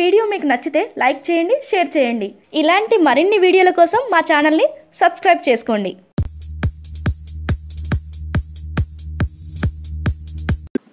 Video మీకు నచ్చితే like చేయండి షేర్ చేయండి. ఇలాంటి మరిన్ని వీడియోల కోసం మా ఛానల్ని సబ్స్క్రైబ్ చేసుకోండి.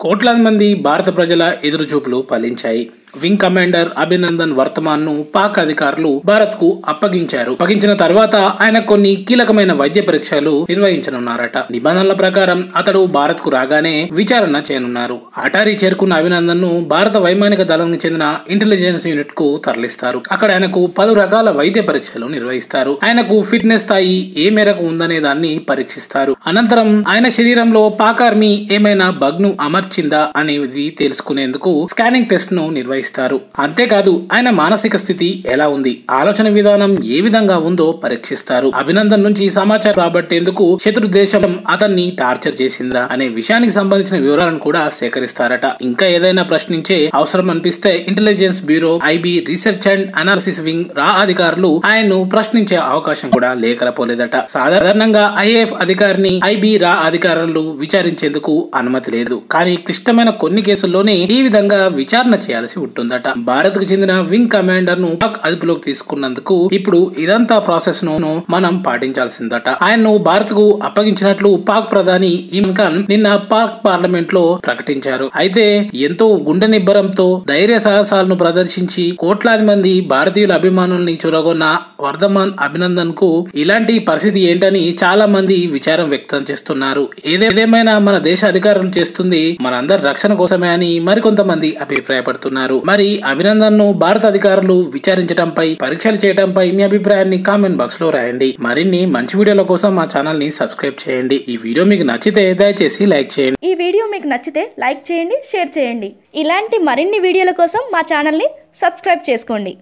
కోట్లాది మంది భారత ప్రజల ఎదురుచూపులు ఫలించాయి. వింగ్ కమాండర్ అభినందన్ వర్తమాన్ను పాక్ అధికారులు భారత్కు అప్పగించారు. అప్పగించిన తర్వాత ఆయన కొన్ని కీలకమైన వైద్య పరీక్షలు నిర్వహించనున్నారట. నిబంధనల ప్రకారం అతడు భారత్కు రాగానే విచారణ చేయనున్నారు. అటారీ చేరుకున్న అభినందన్ను భారత వైమానిక దళానికి చెందిన ఇంటెలిజెన్స్ యూనిట్కు తరలిస్తారు. అక్కడ ఆయనకు పలు రకాల వైద్య పరీక్షలు నిర్వహిస్తారు. ఆయనకు ఫిట్నెస్ స్థాయి ఏ మేరకు ఉందనే దాన్ని పరీక్షిస్తారు. అనంతరం ఆయన శరీరంలో పాక్ ఆర్మీ ఏమైనా బగ్ను అమర్చిందా అనేది తెలుసుకునేందుకు స్కానింగ్ టెస్ట్ను నిర్వహిస్తారు. అంతేకాదు ఆయన మానసిక స్థితి ఎలా ఉంది? ఆలోచన విధానం ఏ విధంగా ఉందో పరీక్షిస్తారు. అభినందన్ నుంచి సమాచారం రాబట్టేందుకు శత్రు దేశం అతన్ని టార్చర్ చేసిందా అనే విషయానికి సంబంధించిన వివరాలను కూడా సేకరిస్తారట. ఇంకా ఏదైనా ప్రశ్నించే అవసరం అనిపిస్తే intelligence bureau IB research and analysis wing రా అధికారులు ఆయన్ను ప్రశ్నించే అవకాశం కూడా లేకపోలేదట సాధారణంగా ఐఏఎఫ్ అధికారిని ఐబీ రా అధికారులు విచారించేందుకు అనుమతి లేదు. కానీ క్లిష్టమైన కొన్ని కేసుల్లోనే ఈ విధంగా విచారణ చేయాల్సి ఉంటుంది. ఉంటుందట. భారత్కు చెందిన వింగ్ కమాండర్ను పాక్ అదుపులోకి తీసుకున్నందుకు ఇప్పుడు ఇదంతా ప్రాసెస్ను మనం పాటించాల్సిందట. ఆయన్ను భారత్కు అప్పగించినట్లు పాక్ ప్రధాని ఇమ్రాన్ ఖాన్ నిన్న పాక్ పార్లమెంట్లో ప్రకటించారు. అయితే ఎంతో గుండె నిబ్బరంతో ధైర్య సాహసాలను ప్రదర్శించి కోట్లాది మంది భారతీయుల అభిమానుల్ని చూరగొన్న వర్ధమాన్ అభినందన్కు ఇలాంటి పరిస్థితి ఏంటని చాలా మంది విచారం వ్యక్తం చేస్తున్నారు. ఏదేమైనా మన దేశ అధికారులు చేస్తుంది మనందరి రక్షణ కోసమే అని మరికొంతమంది అభిప్రాయపడుతున్నారు. మరి అభినందన్ను భారత అధికారులు విచారించడంపై పరీక్షలు చేయడంపై మీ అభిప్రాయాన్ని కామెంట్ బాక్స్లో రాయండి. మరిన్ని మంచి వీడియోల కోసం మా ఛానల్ని సబ్స్క్రైబ్ చేయండి. ఈ వీడియో మీకు నచ్చితే దయచేసి లైక్ చేయండి. ఈ వీడియో మీకు నచ్చితే లైక్ చేయండి షేర్ చేయండి. ఇలాంటి మరిన్ని వీడియోల కోసం మా ఛానల్ని సబ్స్క్రైబ్ చేసుకోండి.